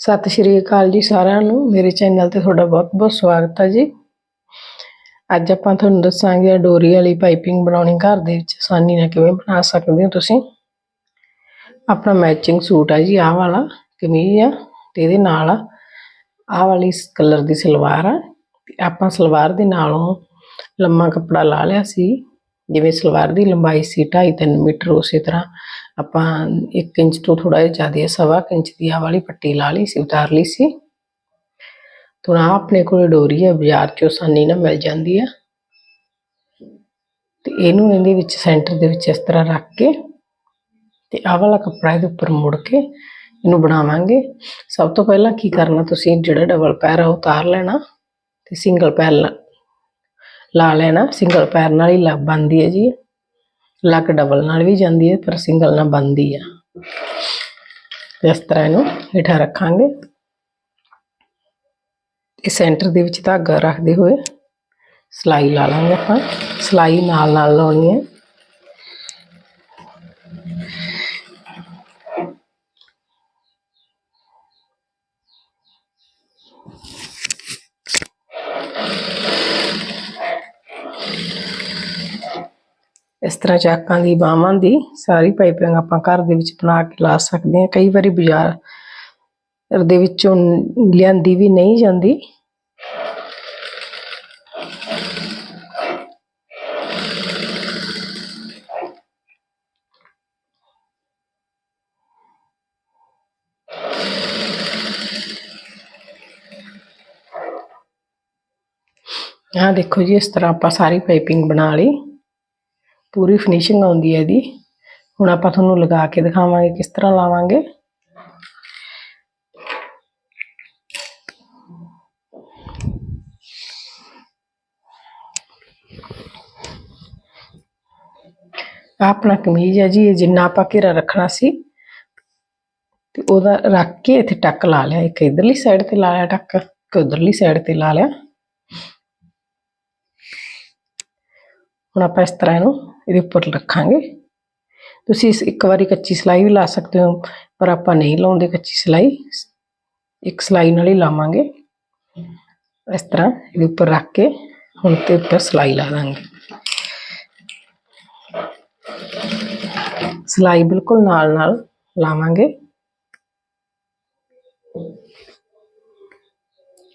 ਸਤਿ ਸ਼੍ਰੀ ਅਕਾਲ ਜੀ ਸਾਰਿਆਂ ਨੂੰ। ਮੇਰੇ ਚੈਨਲ ਤੇ ਤੁਹਾਡਾ ਬਹੁਤ-ਬਹੁਤ ਸਵਾਗਤ ਹੈ ਜੀ। ਅੱਜ ਆਪਾਂ ਤੁਹਾਨੂੰ ਦੱਸਾਂਗੇ ਡੋਰੀ ਵਾਲੀ ਪਾਈਪਿੰਗ ਬਣਾਉਣੀ ਘਰ ਦੇ ਵਿੱਚ। ਆਸਾਨੀ ਨਾਲ ਕਿਵੇਂ ਬਣਾ ਸਕਦੇ ਹੋ ਤੁਸੀਂ? ਆਪਣਾ ਮੈਚਿੰਗ ਸੂਟ ਹੈ ਜੀ, ਆਹ ਵਾਲਾ ਕਮੀਜ਼ ਆ ਤੇ ਇਹਦੇ ਨਾਲ ਆਹ ਵਾਲੀ ਕਲਰ ਦੀ ਸਲਵਾਰ ਆ। ਤੇ ਆਪਾਂ ਸਲਵਾਰ ਦੇ ਨਾਲੋਂ ਲੰਮਾ ਕੱਪੜਾ ਲਾ ਲਿਆ ਸੀ। ਜਿਵੇਂ ਸਲਵਾਰ ਦੀ ਲੰਬਾਈ ਸੀ 2.5-3 ਮੀਟਰ ਉਸੇ ਤਰ੍ਹਾਂ, ਆਪਾਂ 1 ਇੰਚ ਤੋਂ ਥੋੜਾ ਜਿਹਾ ਜ਼ਿਆਦਾ ਸਵਾ ਕੁ ਇੰਚ ਦੀ ਆਹ ਵਾਲੀ ਪੱਟੀ ਲਾ ਲਈ ਸੀ, ਉਤਾਰ ਲਈ ਸੀ। ਤੋਂ ਆਹ ਆਪਣੇ ਕੋਲ ਡੋਰੀ ਹੈ, ਬਾਜ਼ਾਰ ਚੋਂ ਆਸਾਨੀ ਨਾਲ ਮਿਲ ਜਾਂਦੀ ਆ ਤੇ ਇਹਨੂੰ ਇਹਦੇ ਵਿੱਚ ਸੈਂਟਰ ਦੇ ਵਿੱਚ ਇਸ ਤਰ੍ਹਾਂ ਰੱਖ ਕੇ ਤੇ ਆਹ ਵਾਲਾ ਕੱਪੜਾ ਇਹਦੇ ਉੱਪਰ ਮੁੜ ਕੇ ਇਹਨੂੰ ਬਣਾਵਾਂਗੇ। ਸਭ ਤੋਂ ਪਹਿਲਾਂ ਕੀ ਕਰਨਾ ਤੁਸੀਂ, ਜਿਹੜਾ ਡਬਲ ਪੈਰ ਆ ਉਹ ਉਤਾਰ ਲੈਣਾ ਤੇ ਸਿੰਗਲ ਪੈਰ ਲਾ- ਲੈਣਾ ਸਿੰਗਲ ਪੈਰ ਨਾਲ ਹੀ ਲੱਗ ਬਣਦੀ ਹੈ ਜੀ। ਲੱਕ ਡਬਲ ਨਾਲ ਵੀ ਜਾਂਦੀ ਹੈ, ਪਰ ਸਿੰਗਲ ਨਾਲ ਬਣਦੀ ਆ। ਇਸ ਤਰ੍ਹਾਂ ਇਹਨੂੰ ਹੇਠਾਂ ਰੱਖਾਂਗੇ। ਤੇ ਸੈਂਟਰ ਦੇ ਵਿੱਚ ਧਾਗਾ ਰੱਖਦੇ ਹੋਏ ਸਲਾਈ ਲਾ ਲਾਂਗੇ ਆਪਾਂ। ਸਲਾਈ ਨਾਲ ਨਾਲ ਲਾਉਣੀ ਹੈ। ਇਸ ਤਰ੍ਹਾਂ ਚਾਕਾਂ ਦੀ ਬਾਹਾਂ ਦੀ ਸਾਰੀ ਪਾਈਪਿੰਗ ਆਪਾਂ ਘਰ ਦੇ ਵਿੱਚ ਬਣਾ ਕੇ ਲਾ ਸਕਦੇ ਹਾਂ। ਕਈ ਵਾਰੀ ਬਾਜ਼ਾਰ ਦੇ ਵਿੱਚੋਂ ਲਿਆਂਦੀ ਵੀ ਨਹੀਂ ਜਾਂਦੀ। ਆਹ ਦੇਖੋ ਜੀ, ਇਸ ਤਰ੍ਹਾਂ ਆਪਾਂ ਸਾਰੀ ਪਾਈਪਿੰਗ ਬਣਾ ਲਈ। ਪੂਰੀ ਫਿਨਿਸ਼ਿੰਗ ਆਉਂਦੀ ਹੈ ਇਹਦੀ। ਹੁਣ ਆਪਾਂ ਤੁਹਾਨੂੰ ਲਗਾ ਕੇ ਦਿਖਾਵਾਂਗੇ ਕਿਸ ਤਰ੍ਹਾਂ ਲਾਵਾਂਗੇ। ਆਪਣਾ ਕਮੀਜ਼ ਹੈ ਜੀ, ਇਹ ਜਿੰਨਾ ਆਪਾਂ ਘੇਰਾ ਰੱਖਣਾ ਸੀ, ਤੇ ਉਹਦਾ ਰੱਖ ਕੇ ਇੱਥੇ ਟੱਕ ਲਾ ਲਿਆ। ਇੱਕ ਇਧਰਲੀ ਸਾਈਡ ਤੇ ਲਾ ਲਿਆ ਟੱਕ, ਇੱਕ ਉਧਰਲੀ ਸਾਈਡ ਤੇ ਲਾ ਲਿਆ। ਹੁਣ ਆਪਾਂ ਇਸ ਤਰ੍ਹਾਂ ਇਹਨੂੰ ਇਹਦੇ ਉੱਪਰ ਰੱਖਾਂਗੇ। ਤੁਸੀਂ ਇਸ ਇੱਕ ਵਾਰੀ ਕੱਚੀ ਸਲਾਈ ਵੀ ਲਾ ਸਕਦੇ ਹੋ, ਪਰ ਆਪਾਂ ਨਹੀਂ ਲਾਉਂਦੇ ਕੱਚੀ ਸਲਾਈ। ਇੱਕ ਸਲਾਈ ਨਾਲ ਹੀ ਲਾਵਾਂਗੇ। ਇਸ ਤਰ੍ਹਾਂ ਇਹਦੇ ਉੱਪਰ ਰੱਖ ਕੇ ਹੁਣ ਤੇ ਉੱਪਰ ਸਲਾਈ ਲਾ ਦਾਂਗੇ। ਸਲਾਈ ਬਿਲਕੁਲ ਨਾਲ ਨਾਲ ਲਾਵਾਂਗੇ।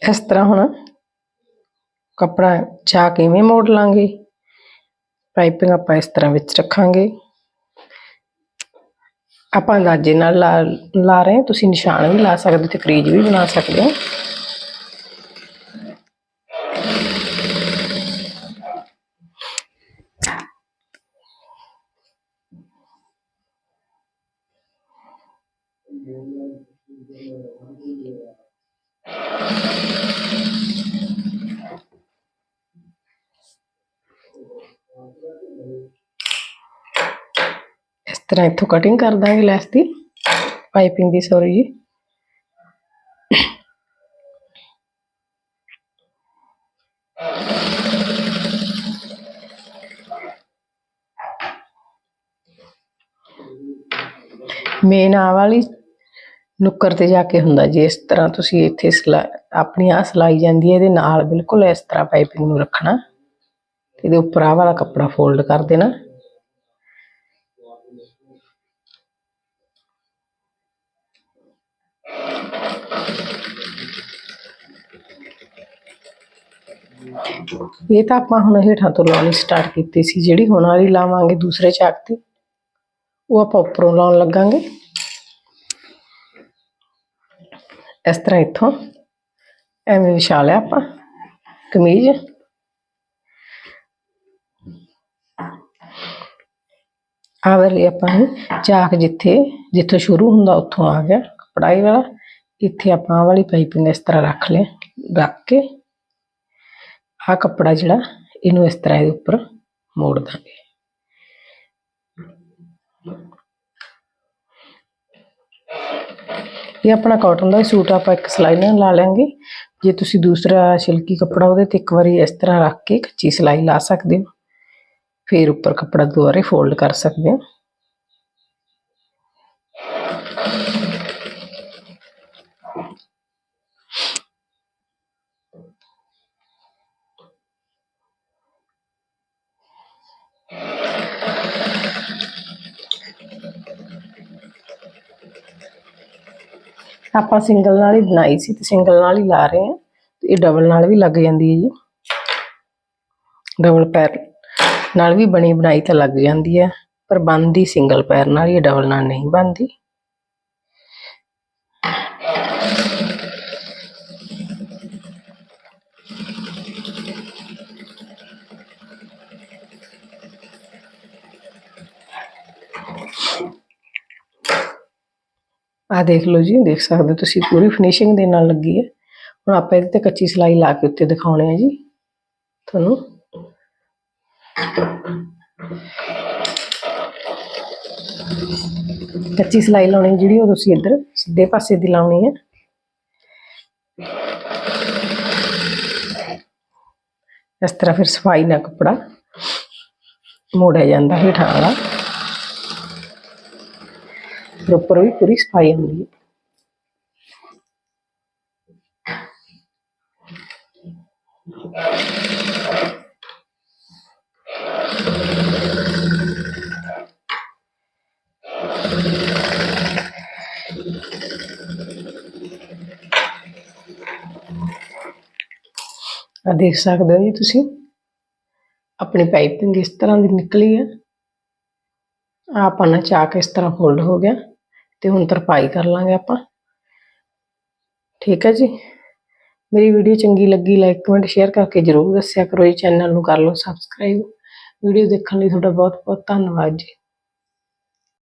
ਇਸ ਤਰ੍ਹਾਂ ਹੁਣ ਕੱਪੜਾ ਚਾ ਕਿਵੇਂ ਮੋੜ ਲਾਂਗੇ। ਪਾਈਪਿੰਗ ਆਪਾਂ ਇਸ ਤਰ੍ਹਾਂ ਵਿੱਚ ਰੱਖਾਂਗੇ। ਆਪਾਂ ਅੰਦਾਜ਼ੇ ਨਾਲ ਲਾ ਲਾ ਰਹੇ ਹਾਂ। ਤੁਸੀਂ ਨਿਸ਼ਾਨ ਵੀ ਲਾ ਸਕਦੇ ਤੇ ਕਰੀਜ ਵੀ ਬਣਾ ਸਕਦੇ ਹੋ। ਇਸ ਤਰ੍ਹਾਂ ਇੱਥੋਂ ਕਟਿੰਗ ਕਰ ਦਾਂਗੇ ਲੈਸ ਦੀ। ਪਾਈਪਿੰਗ ਦੀ ਸੌਰੀ ਜੀ। ਮੇਨ ਆ ਵਾਲੀ ਨੁੱਕਰ ਤੇ ਜਾ ਕੇ ਹੁੰਦਾ ਜੀ, ਇਸ ਤਰ੍ਹਾਂ ਤੁਸੀਂ ਇੱਥੇ ਸਲਾ, ਆਪਣੀ ਆ ਸਲਾਈ ਜਾਂਦੀ ਹੈ, ਇਹਦੇ ਨਾਲ ਬਿਲਕੁਲ ਇਸ ਤਰ੍ਹਾਂ ਪਾਈਪਿੰਗ ਨੂੰ ਰੱਖਣਾ। ਇਹਦੇ ਉੱਪਰ ਆ ਵਾਲਾ ਕੱਪੜਾ ਫੋਲਡ ਕਰ ਦੇਣਾ। ਇਹ ਤਾਂ ਆਪਾਂ ਹੁਣ ਹੇਠਾਂ ਤੋਂ ਲਾਉਣੀ ਸਟਾਰਟ ਕੀਤੀ ਸੀ, ਜਿਹੜੀ ਹੁਣ ਵਾਲੀ ਲਾਵਾਂਗੇ ਦੂਸਰੇ ਚਾਕ ਤੇ, ਉਹ ਆਪਾਂ ਉੱਪਰੋਂ ਲਾਉਣ ਲੱਗਾਂਗੇ। ਇਸ ਤਰ੍ਹਾਂ ਇੱਥੋਂ, ਐਵੇਂ ਵਿਛਾ ਲਿਆ ਆਪਾਂ ਕਮੀਜ਼। ਆਹ ਵਾਲੀ ਆਪਾਂ ਚਾਕ ਜਿੱਥੇ, ਜਿੱਥੋਂ ਸ਼ੁਰੂ ਹੁੰਦਾ, ਉੱਥੋਂ ਆ ਗਿਆ ਕਪੜਾਈ ਵਾਲਾ। ਇੱਥੇ ਆਪਾਂ ਆਹ ਵਾਲੀ ਪਾਈਪਿੰਗ ਇਸ ਤਰ੍ਹਾਂ ਰੱਖ ਲਿਆ ਰੱਖ ਕੇ ਆਹ ਕੱਪੜਾ ਜਿਹੜਾ ਇਹਨੂੰ ਇਸ ਤਰ੍ਹਾਂ ਇਹਦੇ ਉੱਪਰ ਮੋੜ ਦਾਂਗੇ ਇਹ ਆਪਣਾ ਕਾਟਨ ਦਾ ਹੀ ਸੂਟ ਆ, ਆਪਾਂ ਇੱਕ ਸਲਾਈ ਨਾਲ ਲਾ ਲਾਂਗੇ ਜੇ ਤੁਸੀਂ ਦੂਸਰਾ ਸਿਲਕੀ ਕੱਪੜਾ ਉਹਦੇ ਤੇ ਇੱਕ ਵਾਰੀ ਇਸ ਤਰ੍ਹਾਂ ਰੱਖ ਕੇ ਕੱਚੀ ਸਲਾਈ ਲਾ ਸਕਦੇ ਹੋ ਫਿਰ ਉੱਪਰ ਕੱਪੜਾ ਦੁਬਾਰੇ ਫੋਲਡ ਕਰ ਸਕਦੇ ਹੋ ਆਪਾਂ ਸਿੰਗਲ ਨਾਲ ਹੀ ਬਣਾਈ ਸੀ ਤੇ ਸਿੰਗਲ ਨਾਲ ਹੀ ਲਾ ਰਹੇ ਹਾਂ। ਤੇ ਇਹ ਡਬਲ ਨਾਲ ਵੀ ਲੱਗ ਜਾਂਦੀ ਹੈ ਜੀ। ਡਬਲ ਪੈਰ ਨਾਲ ਵੀ ਬਣੀ ਬਣਾਈ ਤਾਂ ਲੱਗ ਜਾਂਦੀ ਹੈ, ਪਰ ਬਣਦੀ ਸਿੰਗਲ ਪੈਰ ਨਾਲ ਹੀ ਡਬਲ ਨਾਲ ਨਹੀਂ ਬਣਦੀ। ਆ ਦੇਖ ਲਓ ਜੀ, ਦੇਖ ਸਕਦੇ ਹੋ ਤੁਸੀਂ, ਪੂਰੀ ਫਿਨਿਸ਼ਿੰਗ ਦੇ ਨਾਲ ਲੱਗੀ ਹੈ। ਹੁਣ ਆਪਾਂ ਇਹਦੇ ਤੇ ਕੱਚੀ ਸਲਾਈ ਲਾ ਕੇ ਉੱਤੇ ਦਿਖਾਉਣੇ ਆ ਜੀ। ਤੁਹਾਨੂੰ। ਕੱਚੀ ਸਲਾਈ ਲਾਉਣੀ ਜਿਹੜੀ, ਉਹ ਤੁਸੀਂ ਇੱਧਰ ਸਿੱਧੇ ਪਾਸੇ ਦੀ ਲਾਉਣੀ ਹੈ। ਇਸ ਤਰ੍ਹਾਂ ਫਿਰ ਸਫ਼ਾਈ ਨਾਲ ਕੱਪੜਾ ਮੋੜਿਆ ਜਾਂਦਾ ਹੇਠਾਂ ਵਾਲਾ। ਫਿਰ ਉੱਪਰ ਵੀ ਪੂਰੀ ਸਫ਼ਾਈ ਹੁੰਦੀ ਹੈ। ਆ ਦੇਖ ਸਕਦੇ ਹੋ ਜੀ ਤੁਸੀਂ। ਆਪਣੀ ਪਾਈਪਿੰਗ ਇਸ ਤਰ੍ਹਾਂ ਦੀ ਨਿਕਲੀ ਹੈ ਆਹ ਆਪਾਂ ਨਾ ਚਾਕ ਇਸ ਤਰ੍ਹਾਂ ਫੋਲਡ ਹੋ ਗਿਆ। ਤੇ ਹੁਣ ਤਰਪਾਈ ਕਰ ਲਾਂਗੇ ਆਪਾਂ। ਠੀਕ ਹੈ ਜੀ? ਮੇਰੀ ਵੀਡੀਓ ਚੰਗੀ ਲੱਗੀ ਲਾਈਕ ਕਮੈਂਟ ਸ਼ੇਅਰ ਕਰਕੇ ਜਰੂਰ ਦੱਸਿਆ ਕਰੋ ਜੀ। ਚੈਨਲ ਨੂੰ ਕਰ ਲਓ ਸਬਸਕ੍ਰਾਈਬ ਵੀਡੀਓ ਦੇਖਣ ਲਈ ਤੁਹਾਡਾ ਬਹੁਤ ਬਹੁਤ ਧੰਨਵਾਦ ਜੀ।